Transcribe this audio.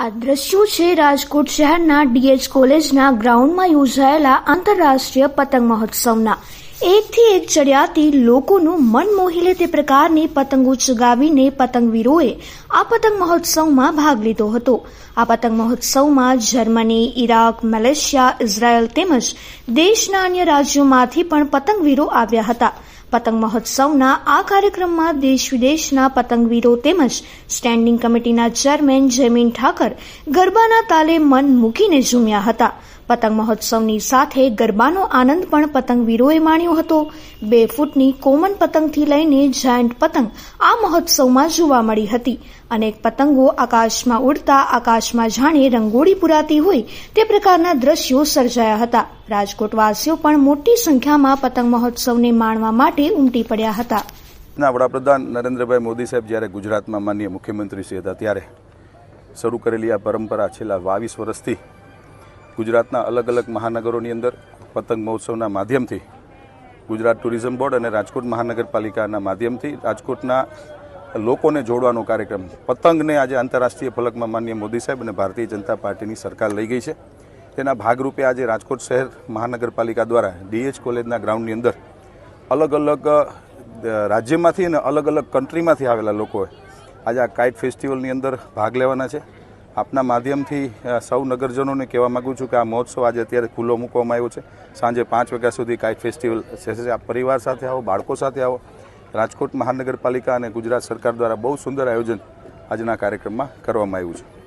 આ દ્રશ્યો છે રાજકોટ શહેરના ડીએચ કોલેજના ગ્રાઉન્ડમાં યોજાયેલા આંતરરાષ્ટ્રીય પતંગ મહોત્સવના. એકથી એક ચડિયાતી લોકોનું મન મોહી લે તે પ્રકારની પતંગો ચગાવીને પતંગવીરોએ આ પતંગ મહોત્સવમાં ભાગ લીધો હતો. આ પતંગ મહોત્સવમાં જર્મની, ઈરાક, મલેશિયા, ઇઝરાયલ તેમજ દેશના અન્ય રાજ્યોમાંથી પણ પતંગવીરો આવ્યા હતા. પતંગ મહોત્સવના આ કાર્યક્રમમાં દેશ વિદેશના પતંગવીરો તેમજ સ્ટેન્ડિંગ કમિટીના ચેરમેન જયમીન ઠાકર ગરબાના તાલે મન મૂકીને ઝૂમ્યા હતા. પતંગ મહોત્સવની સાથે ગરબાનો આનંદ પણ પતંગવીરોએ માણ્યો હતો. બે ફૂટની કોમન પતંગથી લઈને જાયન્ટ પતંગ આ મહોત્સવમાં જોવા મળી હતી. અનેક પતંગો આકાશમાં ઉડતા, આકાશમાં જાણે રંગોળી પુરાતી હોય તે પ્રકારના દ્રશ્યો સર્જાયા હતા. રાજકોટવાસીઓ પણ મોટી સંખ્યામાં પતંગ મહોત્સવને માણવા માટે ઉમટી પડ્યા હતા. વડાપ્રધાન નરેન્દ્રભાઈ મોદી સાહેબ જ્યારે ગુજરાતમાં માનનીય મુખ્યમંત્રી શ્રી હતા, ત્યારે શરૂ કરેલી આ પરંપરા છેલ્લા બાવીસ વર્ષથી ગુજરાતના અલગ અલગ મહાનગરોની અંદર પતંગ મહોત્સવના માધ્યમથી, ગુજરાત ટુરિઝમ બોર્ડ અને રાજકોટ મહાનગરપાલિકાના માધ્યમથી રાજકોટના લોકોને જોડવાનો કાર્યક્રમ, પતંગને આજે આંતરરાષ્ટ્રીય ફલકમાં માન્ય મોદી સાહેબ અને ભારતીય જનતા પાર્ટીની સરકાર લઈ ગઈ છે. તેના ભાગરૂપે આજે રાજકોટ શહેર મહાનગરપાલિકા દ્વારા ડીએચ કોલેજના ગ્રાઉન્ડની અંદર અલગ અલગ રાજ્યમાંથી અને અલગ અલગ કન્ટ્રીમાંથી આવેલા લોકોએ આજે આ કાઇટ ફેસ્ટિવલની અંદર ભાગ લેવાના છે. આપના માધ્યમથી સૌ નગરજનોને કહેવા માગું છું કે આ મહોત્સવ આજે અત્યારે ખુલ્લો મૂકવામાં આવ્યો છે. સાંજે પાંચ વાગ્યા સુધી કાઇટ ફેસ્ટિવલ છે, આપ પરિવાર સાથે આવો, બાળકો સાથે આવો. રાજકોટ મહાનગરપાલિકા અને ગુજરાત સરકાર દ્વારા બહુ સુંદર આયોજન આજના કાર્યક્રમમાં કરવામાં આવ્યું છે.